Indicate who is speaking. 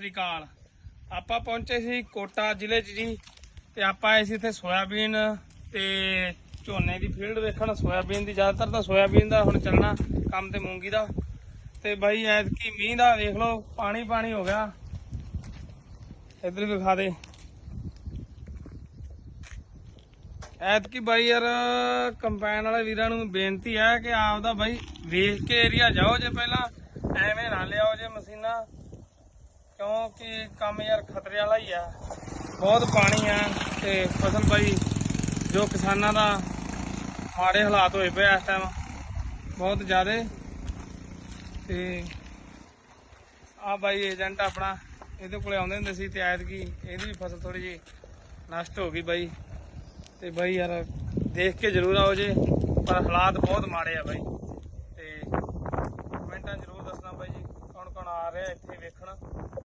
Speaker 1: ਸ੍ਰੀ ਅਕਾਲ ਆਪਾਂ ਪਹੁੰਚੇ ਸੀ ਕੋਟਾ ਜ਼ਿਲ੍ਹੇ 'ਚ ਜੀ ਤੇ ਆਪਾਂ ਆਏ ਸੀ ਇੱਥੇ ਸੋਇਆਬੀਨ ਤੇ ਝੋਨੇ ਦੀ ਫੀਲਡ ਵੇਖਣ। ਸੋਇਆਬੀਨ ਦੀ ਜ਼ਿਆਦਾਤਰ ਤਾਂ ਸੋਇਆਬੀਨ ਦਾ ਹੁਣ ਚੱਲਣਾ ਕੰਮ ਤੇ ਮੂੰਗੀ ਦਾ। ਤੇ ਬਾਈ ਐਤਕੀ ਮੀਂਹ ਦਾ ਵੇਖ ਲਓ, ਪਾਣੀ ਪਾਣੀ ਹੋ ਗਿਆ। ਇੱਧਰ ਵਿਖਾ ਦੇ। ਐਤਕੀ ਬਾਈ ਯਾਰ ਕੰਪੈਨ ਵਾਲੇ ਵੀਰਾਂ ਨੂੰ ਬੇਨਤੀ ਹੈ ਕਿ ਆਪਦਾ ਬਾਈ ਵੇਖ ਕੇ ਏਰੀਆ ਜਾਓ ਜੇ ਪਹਿਲਾਂ, ਐਵੇਂ ਨਾ ਲਿਆਓ ਜੇ ਮਸ਼ੀਨਾਂ। ਕਿਉਂਕਿ ਕੰਮ ਯਾਰ ਖਤਰੇ ਵਾਲਾ ਹੀ ਆ। ਬਹੁਤ ਪਾਣੀ ਆ ਤੇ ਫਸਲ ਬਾਈ ਜੋ ਕਿਸਾਨਾਂ ਦਾ ਮਾੜੇ ਹਾਲਾਤ ਹੋਏ ਪਏ ਇਸ ਟਾਈਮ ਬਹੁਤ ਜ਼ਿਆਦਾ। ਤੇ ਆ ਬਾਈ ਏਜੰਟ ਆਪਣਾ ਇਹਦੇ ਕੋਲੇ ਆਉਂਦੇ ਹੁੰਦੇ ਸੀ ਤੇ ਐਤਕੀ ਇਹਦੀ ਵੀ ਫਸਲ ਥੋੜੀ ਜਿਹੀ ਨਸ਼ਟ ਹੋ ਗਈ ਬਾਈ। ਤੇ ਬਾਈ ਯਾਰ ਦੇਖ ਕੇ ਜ਼ਰੂਰ ਆਓ ਜੇ, ਪਰ ਹਾਲਾਤ ਬਹੁਤ ਮਾੜੇ ਆ ਬਾਈ। ਤੇ ਕਮੈਂਟਾਂ ਜ਼ਰੂਰ ਦੱਸਣਾ ਬਾਈ ਜੀ ਕੌਣ ਕੌਣ ਆ ਰਿਹਾ ਇੱਥੇ ਵੇਖਣ।